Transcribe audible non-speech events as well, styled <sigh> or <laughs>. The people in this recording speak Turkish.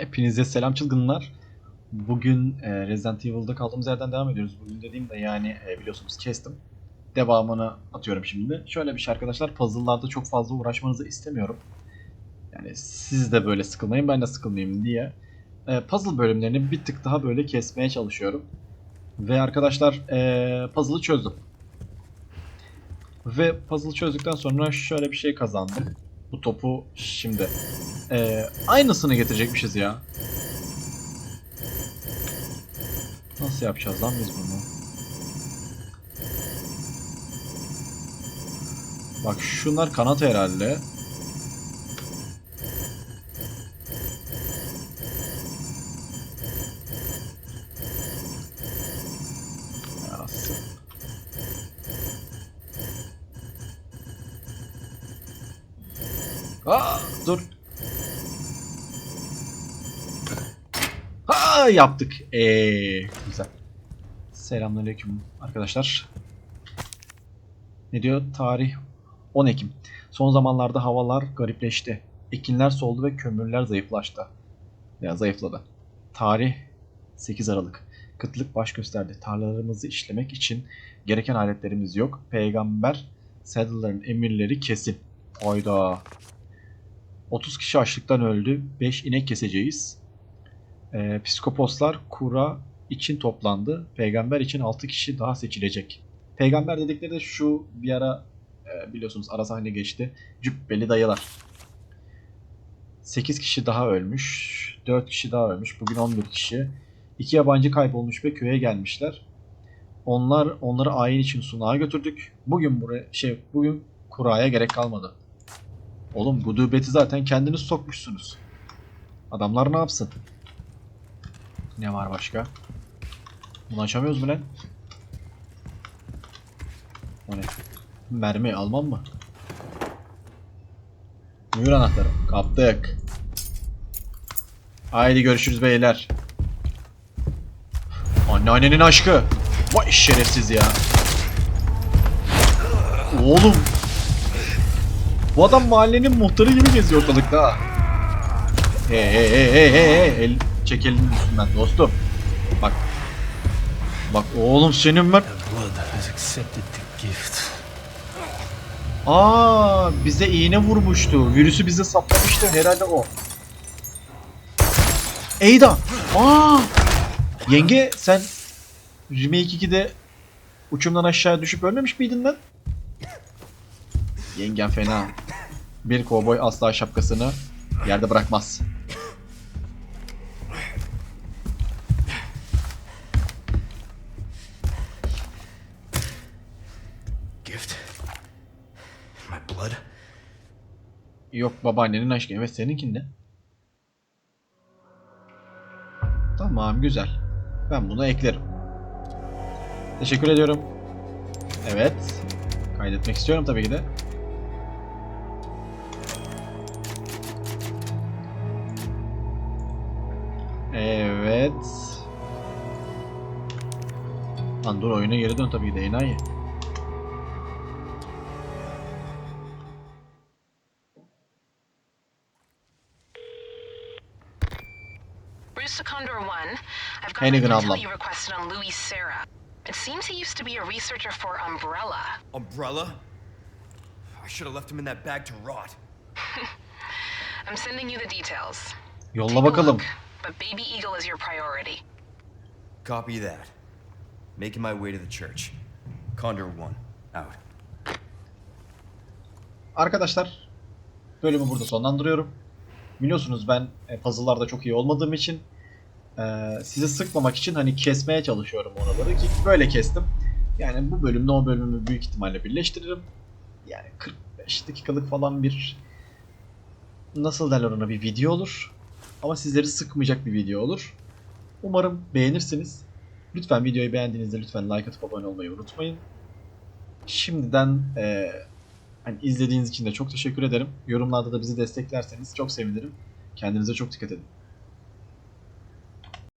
Hepinize selam çılgınlar. Bugün e, Resident Evil'da kaldığımız yerden devam ediyoruz. Bugün dediğim de yani e, biliyorsunuz kestim. Devamını atıyorum şimdi. Şöyle bir şey arkadaşlar puzzle'larda çok fazla uğraşmanızı istemiyorum. Yani siz de böyle sıkılmayın ben de sıkılmayayım diye. E, puzzle bölümlerini bir tık daha böyle kesmeye çalışıyorum. Ve arkadaşlar e, puzzle'ı çözdüm. Ve puzzle'ı çözdükten sonra şöyle bir şey kazandım. Bu topu şimdi ee, aynısını getirecekmişiz ya. Nasıl yapacağız lan biz bunu? Bak şunlar kanat herhalde. Aa, dur. Ha yaptık. Ee, güzel. Selamünaleyküm arkadaşlar. Ne diyor? Tarih 10 Ekim. Son zamanlarda havalar garipleşti. Ekinler soldu ve kömürler zayıflaştı. Ya zayıfladı. Tarih 8 Aralık. Kıtlık baş gösterdi. Tarlalarımızı işlemek için gereken aletlerimiz yok. Peygamber Saddle'ların emirleri kesin. Hayda. 30 kişi açlıktan öldü. 5 inek keseceğiz. Ee, psikoposlar kura için toplandı. Peygamber için 6 kişi daha seçilecek. Peygamber dedikleri de şu bir ara e, biliyorsunuz ara sahne geçti. Cübbeli dayılar. 8 kişi daha ölmüş. 4 kişi daha ölmüş. Bugün 11 kişi. 2 yabancı kaybolmuş ve köye gelmişler. Onlar onları ayin için sunağa götürdük. Bugün buraya şey bugün kuraya gerek kalmadı. Oğlum gudubeti zaten kendiniz sokmuşsunuz. Adamlar ne yapsın? Ne var başka? Bunu açamıyoruz mu lan? O ne? Mermi almam mı? Buyur anahtarı. Kaptık. Haydi görüşürüz beyler. Anneannenin aşkı. Vay şerefsiz ya. Oğlum. Bu adam mahallenin muhtarı gibi geziyor ortalıkta hey hey hey hey hey. El, çek elini üstünden dostum. Bak. Bak oğlum senin ben... Aa bize iğne vurmuştu. Virüsü bize saplamıştı. Herhalde o. Eyda. Aa! Yenge sen Remake 2'de uçumdan aşağı düşüp ölmemiş miydin lan? Yengen fena. Bir kovboy asla şapkasını yerde bırakmaz. Gift? My blood? Yok babaannenin aşkı. Evet seninkinde. Tamam güzel. Ben bunu eklerim. Teşekkür ediyorum. Evet. Kaydetmek istiyorum tabii ki de. Evet. Lan dur oyuna geri dön tabii ki de enayi. Bruce Condor 1, I've got the intel you requested on Louis Serra. It seems he used to be a researcher for Umbrella. Umbrella? I should have left him in that bag to rot. <laughs> I'm sending you the details. Yolla Take a bakalım. look, but Baby Eagle is your priority. Copy that. Making my way to the church. Condor 1, out. Arkadaşlar bölümü burada sonlandırıyorum. Biliyorsunuz ben e, puzzle'larda çok iyi olmadığım için e, sizi sıkmamak için hani kesmeye çalışıyorum oraları ki böyle kestim. Yani bu bölümde o bölümü büyük ihtimalle birleştiririm. Yani 45 dakikalık falan bir nasıl derler ona bir video olur. Ama sizleri sıkmayacak bir video olur. Umarım beğenirsiniz. Lütfen videoyu beğendiğinizde lütfen like atıp abone olmayı unutmayın. Şimdiden e, Hani izlediğiniz için de çok teşekkür ederim. Yorumlarda da bizi desteklerseniz çok sevinirim. Kendinize çok dikkat edin.